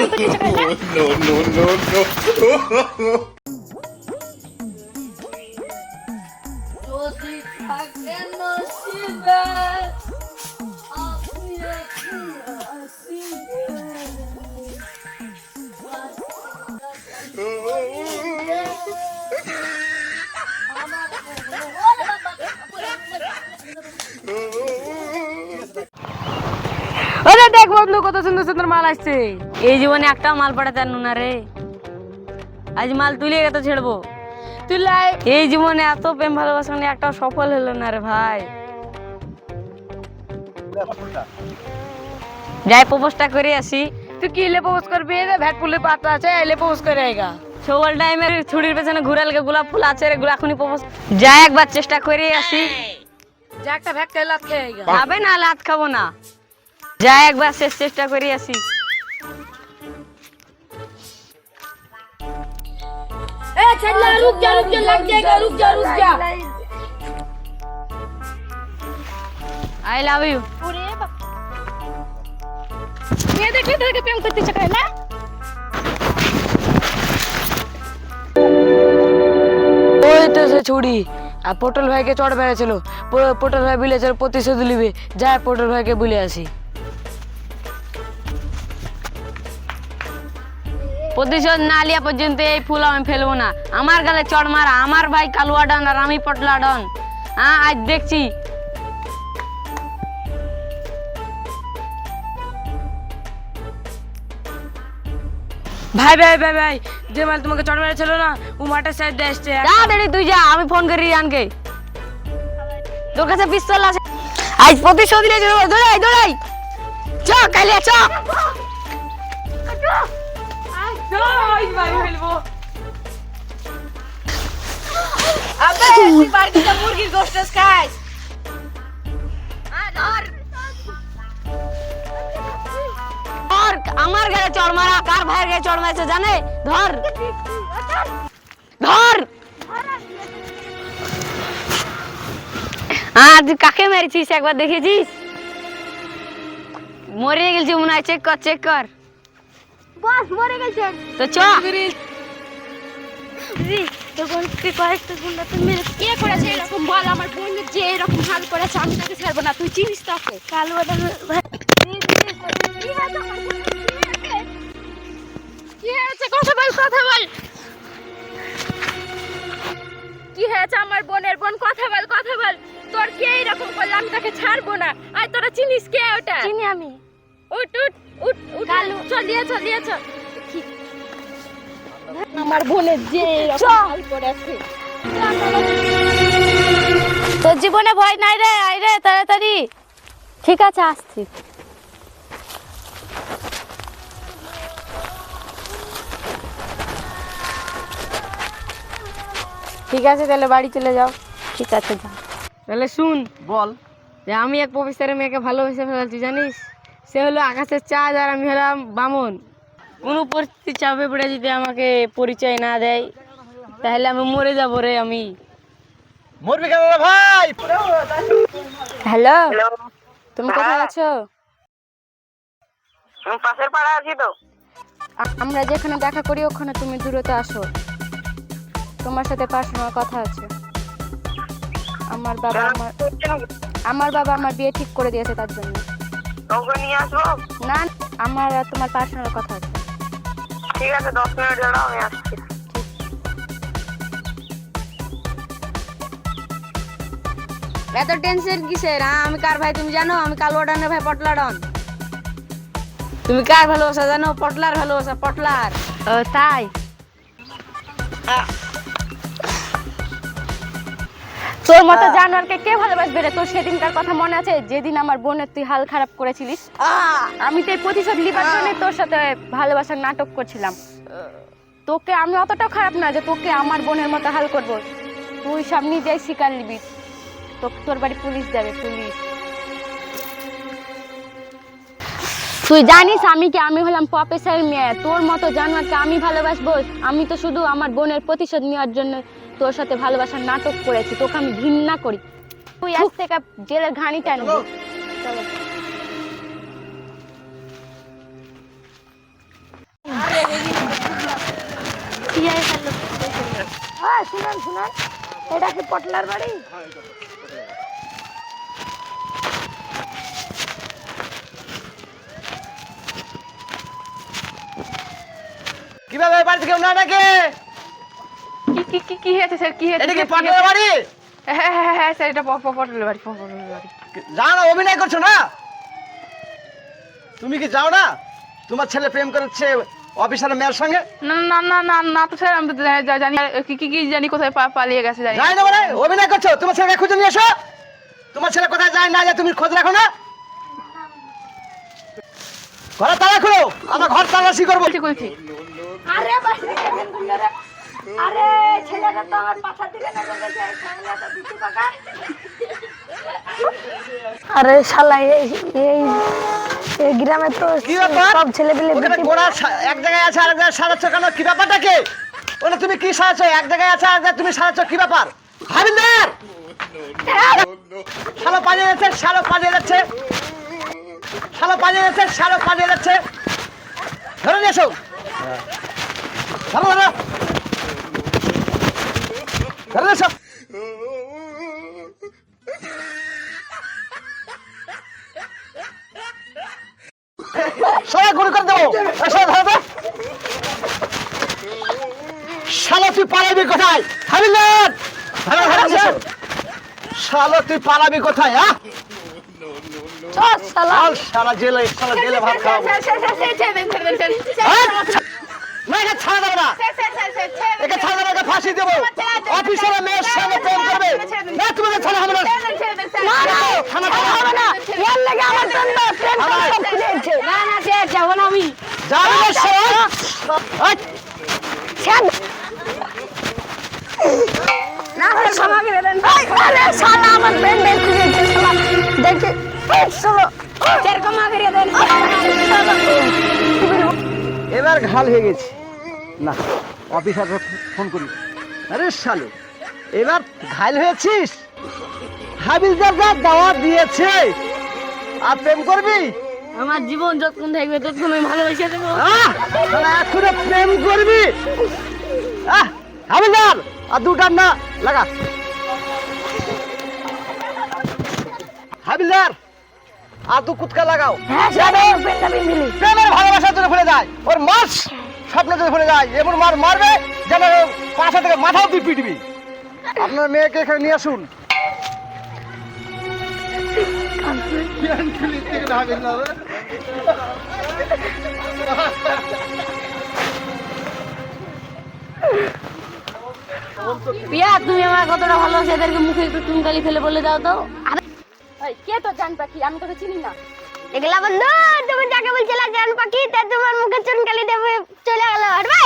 no, no, no, no. যদি থাকে নসিবে আপনি একটু আসিবে আরে দেখ বন্ধু কত সুন্দর সুন্দর মাল আসছে। এই জীবনে একটা মাল পাঠাতে আনু না রে। আজ মাল তুলে কত ছেড়বো। তুলাই এই জীবনে এত প্রেম ভালোবাসা নিয়ে একটা সফল হলো না রে ভাই। যাই প্রপোজটা করে আসি। তুই কি লে প্রপোজ করবি? ভ্যাট ফুলে পাতা আছে এলে প্রপোজ করে আইগা সকাল টাইমের ছুরির পেছনে ঘুরালকে গোলাপ ফুল আছে রে গোলা এখনই প্রপোজ যাই একবার চেষ্টা করে আসি। যা একটা ভ্যাট খেয়ে লাত খেয়ে আইগা খাবে না লাত খাব না। যাই একবার শেষ চেষ্টা করে আসি ए छल्ला रुक जा रुक जा लग जाएगा रुक जा रुक जा আই লাভ ইউ ওরে বাবা মেয়ে দেখলে তোকে প্রেম করতে চায় না ওই তো সে ছুরি আর পটল ভাইকে চড় বেড়েছিল প- পটল ভাই বিলেছিল প্রতিশোধ লিবে যাই পটল ভাইকে বলে আসি প্রতিশোধ না লিয়া পর্যন্ত এই ফুল আমি ফেলব না। আমার গালে চড় মারা আমার ভাই কালুয়া ডন আর আমি পটলা ডন। হ্যাঁ আজ দেখছি। ভাই ভাই ভাই ভাই যে মাল তোমাকে চড় মেরেছিল না ও মাঠের সাইড দিয়ে আসছে তাড়াতাড়ি তুই যা আমি ফোন করি রিয়ানকে। তোর কাছে পিস্তল আছে। আজ প্রতিশোধ নিয়ে যাব দৌড়াই দৌড়াই চ কালিয়া চ। আবে তুই বাড়িতে মুরগির গোশত খাইস ধর আমার গায়ে চড় মারা কার ভাইয়ের গায়ে চড় মারছে জানে ধর ধর তুই কাকে মেরেছিস একবার দেখেছিস মরে গেলছি মনে হয় চেক কর চেক কর বস মরে গেছে তো চ তখন তুই কয়েকটা গুন্ডা তুমি মেরে কে করেছে এরকম বল আমার বোন যে এরকম হাল করেছে আমি তাকে ছাড়বো না তুই চিনিস তাকে কাল কালো কি হয়েছে কথা বল কথা বল কি হয়েছে আমার বোনের বোন কথা বল কথা বল তোর কে এরকম করলে আমি তাকে ছাড়বো না আর তোরা চিনিস কে ওটা চিনি আমি উঠ উঠ উঠ উঠ। কালু। চলিয়ে চলিয়ে চল আমার বোনের যে হাল করেছে তোর জীবনে ভয় নাই রে আই রে তাড়াতাড়ি। ঠিক আছে আসছি। ঠিক আছে তাহলে বাড়ি চলে যাও। ঠিক আছে যা তাহলে শুন বল যে আমি এক প্রফেসরের মেয়েকে ভালোবেসে ফেলেছি জানিস? সে হলো আকাশের চাঁদ আর আমি হলাম বামন। কোনো পরিস্থিতি চাপে পড়ে যদি আমাকে পরিচয় না দেয় তাহলে আমি মরে যাব রে আমি। মরবি কেন ভাই? হ্যালো তুমি কোথায় আছো? পাশের পাড়া আছি তো। আমরা যেখানে দেখা করি ওখানে তুমি দূরতে আসো। তোমার সাথে পার্সোনাল কথা আছে। আমার বাবা আমার আমার বাবা আমার বিয়ে ঠিক করে দিয়েছে তার জন্য। নিয়ে আসব? না আমার আর তোমার পার্সোনাল কথা আছে। ঠিক আছে দশ মিনিট দাঁড়াও আমি আসছি। এত টেনশন কিসের হ্যাঁ আমি কার ভাই তুমি জানো? আমি কালো ডানের ভাই পটলা ডন তুমি কার ভালোবাসা জানো? পটলার ভালোবাসা পটলার। ও তাই? তোর মতো জানোয়ারকে কে ভালোবাসবে রে? তোর সেদিনকার কথা মনে আছে? যেদিন আমার বোনের তুই হাল খারাপ করেছিলিস আমি তো এই প্রতিশোধ লিবার জন্য তোর সাথে ভালোবাসার নাটক করছিলাম। তোকে আমি অতটাও খারাপ না যে তোকে আমার বোনের মতো হাল করব। তুই সব নিজেই শিকার নিবি। তো তোর বাড়ি পুলিশ যাবে পুলিশ। তুই জানিস আমি কি? আমি হলাম প্রফেসর মেয়ে। তোর মতো জানোয়ারকে আমি ভালোবাসবো? আমি তো শুধু আমার বোনের প্রতিশোধ নেওয়ার জন্য তোর সাথে ভালোবাসার নাটক করেছি তোকে আমি ঘৃণা করি। তুই আজ থেকে জেলের ঘানি টানবি হ্যাঁ এটা কি পটলার বাড়ি? কীভাবে বাড়ি থেকে উঠা নাকি কি কি কি হয়েছে স্যার? কি হয়েছে? এটা কি পাটনার বাড়ি? হ্যাঁ হ্যাঁ হ্যাঁ স্যার এটা পটলের বাড়ি পটলের বাড়ি। জানো অভিনয় করছ না? তুমি কি যাও না? তোমার ছেলে প্রেম করেছে অফিসারের মেয়ের সঙ্গে? না না না না না তো স্যার আমি তো জানি কি কি কি জানি কোথায় পা- পালিয়ে গেছে জানি যাই না মানে অভিনয় করছ? তোমার ছেলেকে খুঁজে নিয়ে এসো। তোমার ছেলে কোথায় যায় না যায় তুমি খোঁজ রাখো না। ঘরে তালা খুলো আমার ঘর তালাশি করব। আরে বাড়ি কেমন করল রে? আরে ছেলেটা তো আমার পাশা থেকে নজর গেছে কাকা আরে শালা এই এই এই গ্রামে তো সব ছেলে পেলে সা- এক জায়গায় আছে আরেক জায়গায় সাজাচ্ছ কেন কি ব্যাপারটা কি? ওটা তুমি কি সাজাচ্ছ এক জায়গায় আছে আরেক জায়গায় তুমি সাজাচ্ছ কি ব্যাপার? হাবিলদার! শালো পালিয়ে যাচ্ছে শালো পালিয়ে যাচ্ছে। শালো পালিয়ে যাচ্ছে শালো পালিয়ে যাচ্ছে। ধরে নিয়ে এসো। ধরো ধরো ধরে পালাবি কোথায় হাবিলদার। শালা তুই পালাবি কোথায় হ্যাঁ শালা চল শালা জেলে শালা জেলে ভাত খাওয়াবো হ্যাঁ? না একে ছাড়া যাবে না একে ছাড়া যাবে একে ফাঁসি দেবো অফিসারের মেয়ের সঙ্গে প্রেম করবে না তোমাকে ছাড়া হবে না থানা থানা হবে না এর লাগে আমার জন্য প্রেম করে সব খুলেছে না না সে যাব না আমি যাবে না ছেদ না হলে ক্ষমা করে দেন আরে শালা আমার প্রেমটা খুলেছে শালা। দেখে শালা চের ক্ষমা দেন। এবার ঘাল হয়ে গেছে। না অফিসার ফোন করি। আরে শালু এবার ঘাইল হয়েছিস? হাবিলদার যা দাওয়াত দিয়েছে আর প্রেম করবি? আমার জীবন যতক্ষণ থাকবে ততক্ষণ আমি ভালোবেসে দেবো। এখনও প্রেম করবি? আহ, হাবিলদার! আর দুটার না লাগা। হাবিলদার আর দু কুতকা লাগাও। হ্যাঁ প্রেমের ভালোবাসার জন্য ভুলে যায়। ওর মাস স্বপ্ন জন্য ভুলে যায়। এমন মার মারবে যেন পাশা থেকে মাথাও তুই পিটবি আপনার মেয়েকে এখানে নিয়ে আসুন। পিয়া তুমি আমার কতটা ভালোবাসো, এদেরকে মুখে একটু চুনকালি ফেলে বলে দাও তো। কে তো জান পাখি? আমি তোকে চিনি না। এগুলা বন্ধু, তুমি যাকে বলছিলা জান পাখি, তা তোমার মুখে চুনকালি দেবে, চলে গেল, হাঁটবে?